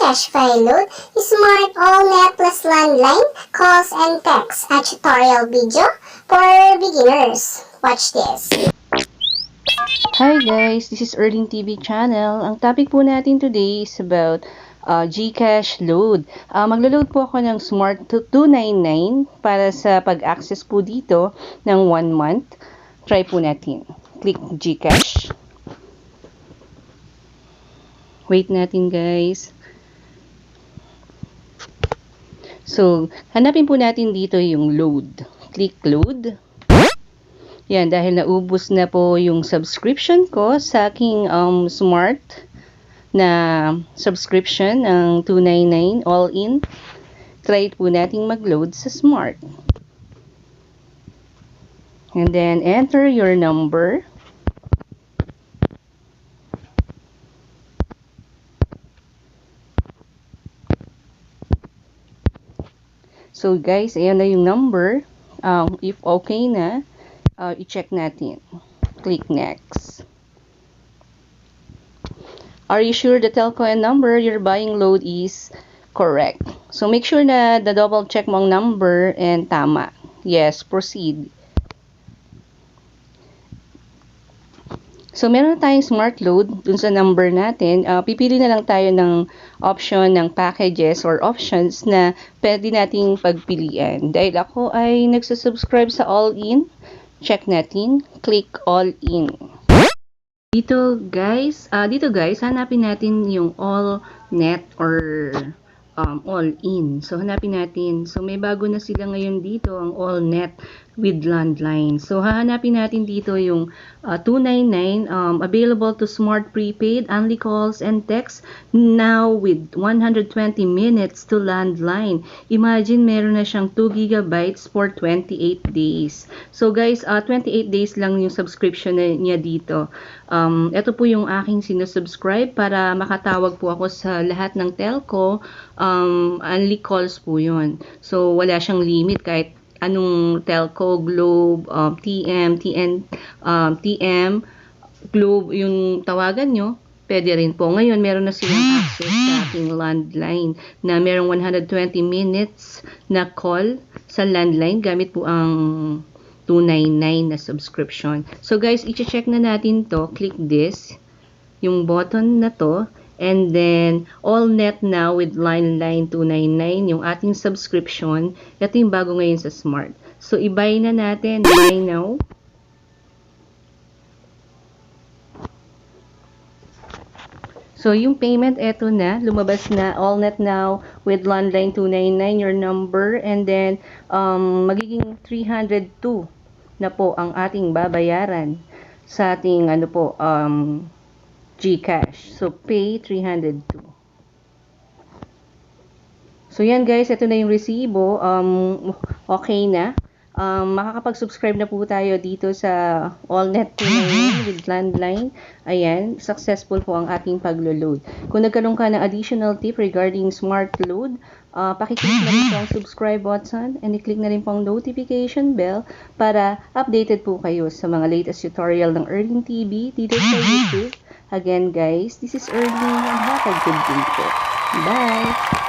File load, Smart All Net plus Landline, Calls and Texts, a tutorial video for beginners. Watch this. Hi guys, this is Erling TV channel. Ang topic po natin today is about uh, Gcash load. Uh, maglo-load po ako ng Smart 299 para sa pag-access po dito ng 1 month. Try po natin. Click Gcash. Wait natin guys. So, hanapin po natin dito yung load. Click load. Yan, dahil naubos na po yung subscription ko sa aking um, smart na subscription ng 299 all-in. Try po nating mag-load sa smart. And then, enter your number. So, guys, ayan na yung number. Um, if okay na, uh, i-check natin. Click next. Are you sure the telco and number you're buying load is correct? So make sure na the double check mo ang number and tama. Yes, proceed. So meron tayong smart load dun sa number natin. Uh, pipili na lang tayo ng option ng packages or options na pwede nating pagpilian. Dahil ako ay nagsusubscribe sa all-in, check natin, click all-in. Dito guys, ah dito guys, hanapin natin yung all net or um, all in. So hanapin natin. So may bago na sila ngayon dito, ang all net with landline. So hahanapin natin dito yung ah, 299 um, available to smart prepaid, only calls and text now with 120 minutes to landline. Imagine meron na siyang 2 gigabytes for 28 days. So guys, ah 28 days lang yung subscription niya dito. Um, ito po yung aking sinusubscribe para makatawag po ako sa lahat ng telco. Um, only calls po yun. So wala siyang limit kahit anong telco, Globe, um, TM, TN, um, TM, Globe, yung tawagan nyo, pwede rin po. Ngayon, meron na silang access sa aking landline na merong 120 minutes na call sa landline gamit po ang 299 na subscription. So guys, i-check na natin to. Click this, yung button na to. And then, all net now with Line 299, yung ating subscription. Ito yung bago ngayon sa Smart. So, i-buy na natin. Buy now. So, yung payment, eto na. Lumabas na. All net now with landline 299, your number. And then, um, magiging 302 na po ang ating babayaran sa ating, ano po, um, Gcash. So, pay 302. So, yan guys. Ito na yung resibo. Um, okay na. Um, makakapag-subscribe na po tayo dito sa AllNet 299 with landline. Ayan, successful po ang ating paglo-load. Kung nagkaroon ka ng additional tip regarding smart load, uh, pakiclick na rin po ang subscribe button and i-click na rin po ang notification bell para updated po kayo sa mga latest tutorial ng Erling TV dito sa YouTube. Again guys, this is Erling and have a good day po. Bye!